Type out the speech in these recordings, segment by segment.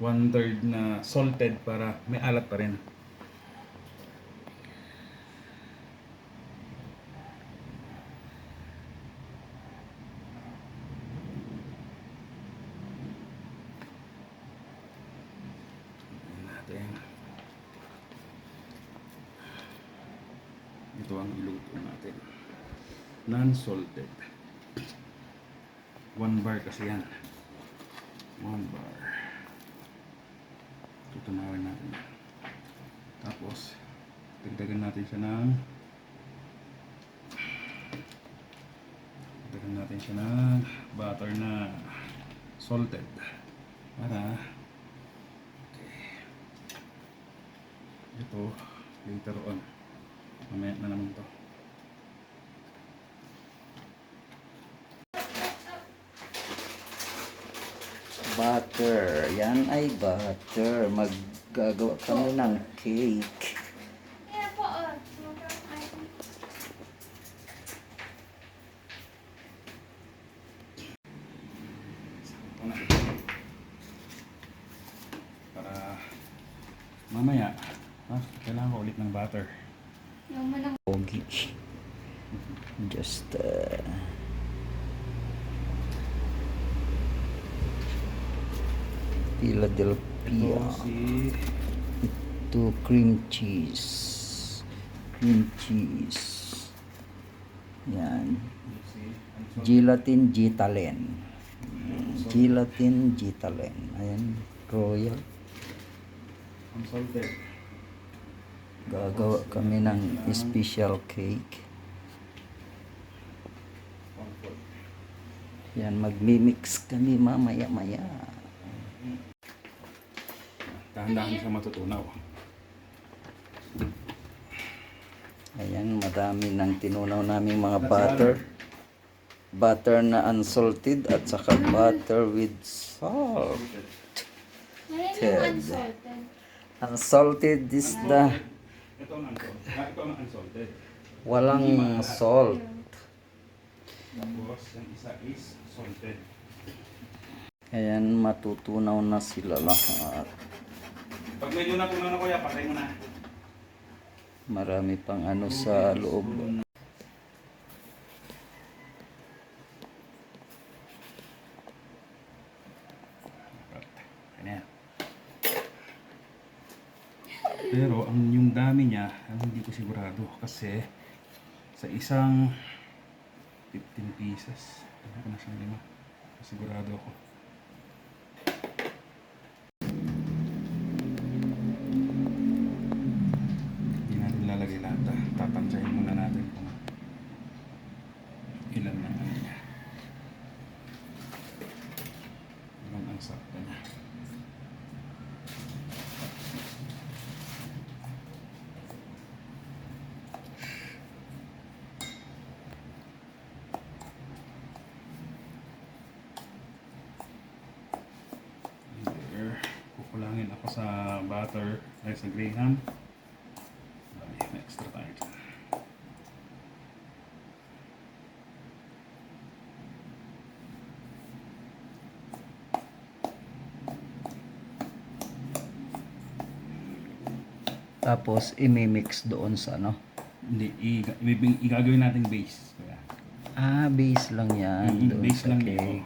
one third na salted para may alat pa rin. Ito ang iluto natin. Non-salted. One bar kasi yan. One bar. Tutunawin natin. Tapos, dagdagan natin siya ng dagdagan natin siya ng butter na salted. Para okay. Ito, later on. Mamaya na naman to. Butter. Yan ay butter. Maggagawa kami ng cake. Oh. Para mamaya, ha, kailangan ko ulit ng butter. Yung Pogi. Just uh, Philadelphia. Ito cream cheese. Cream cheese. Yan. Gelatin Gitalen. Gelatin Gitalen. Ayan. Royal. Gagawa kami ng special cake. Yan, magmimix kami mamaya-maya. Dahan-dahan siya matutunaw. Ayan, madami ng tinunaw naming mga butter. Butter na unsalted at saka butter with salt. Ngayon Ted. unsalted. Unsalted is the Ito ang unsalted. Ah, ito ang unsalted. walang salt. Tapos, yung isa is salted. Ayan, matutunaw na sila lahat. Pag medyo natunaw na kuya, patay mo na. Marami pang ano sa loob. Pero ang yung dami niya, ang hindi ko sigurado kasi sa isang 15 pieces, ano ko na siyang lima. Sigurado ako. Ah. Tatansyahin muna natin kung ilan na ano niya. Ilan ang sakto niya. Kukulangin ako sa butter ay sa graham. Bali, may extra tayo dyan. Tapos, imimix doon sa ano. Hindi, i- i- igagawin natin base. Kaya, Ah, base lang yan. Mm, doon base sa lang cake. yun.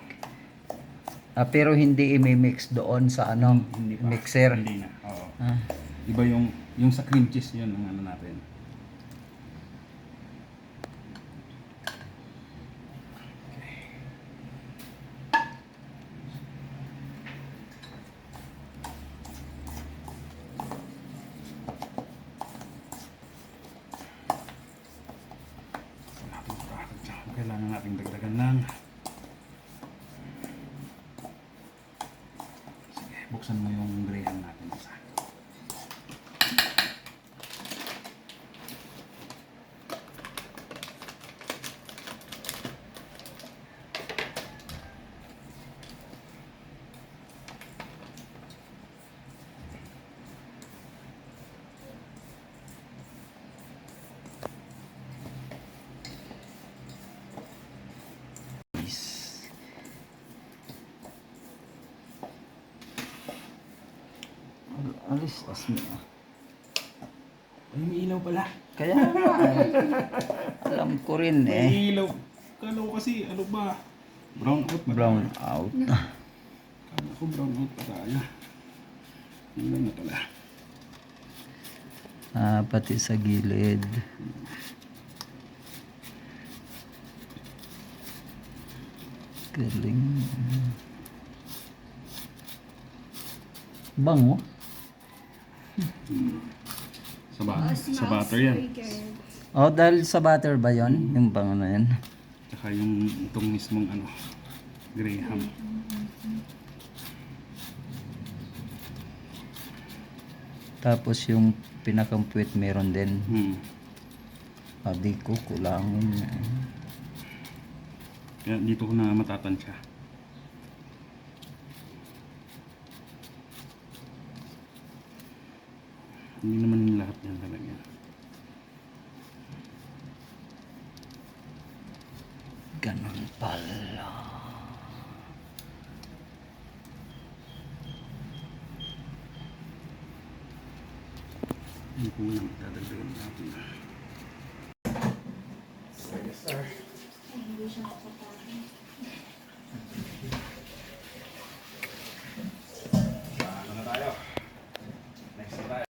Ah, pero hindi imimix doon sa ano, hindi pa. mixer. Hindi na. Oo. Ah, Iba yung yung sa cream cheese yun ang ano natin. Kailangan nating dagdagan ng Sige, buksan mo yung graham natin isa. Alis, asmi. ah. Ay, may ilaw pala. Kaya nga eh. Alam ko rin eh. May ilaw. Kala ko kasi, ano ba? Brown out ba? Brown out. Kala ko brown out pa tayo. Ilaw na pala. Ah, pati sa gilid. Galing. Bango. Sa, ba sa butter yan. Oh, dahil sa butter ba yon Yung bango na yan. Tsaka yung itong mismong ano, Graham. Tapos yung pinakampwit meron din. Hmm. Sabi ko, kulangin. Kaya dito ko na matatansya. Hindi naman yung lahat yan talaga. Ganon pala. Hindi ko muna dadagdagan natin. Ay, hindi siya makapagod.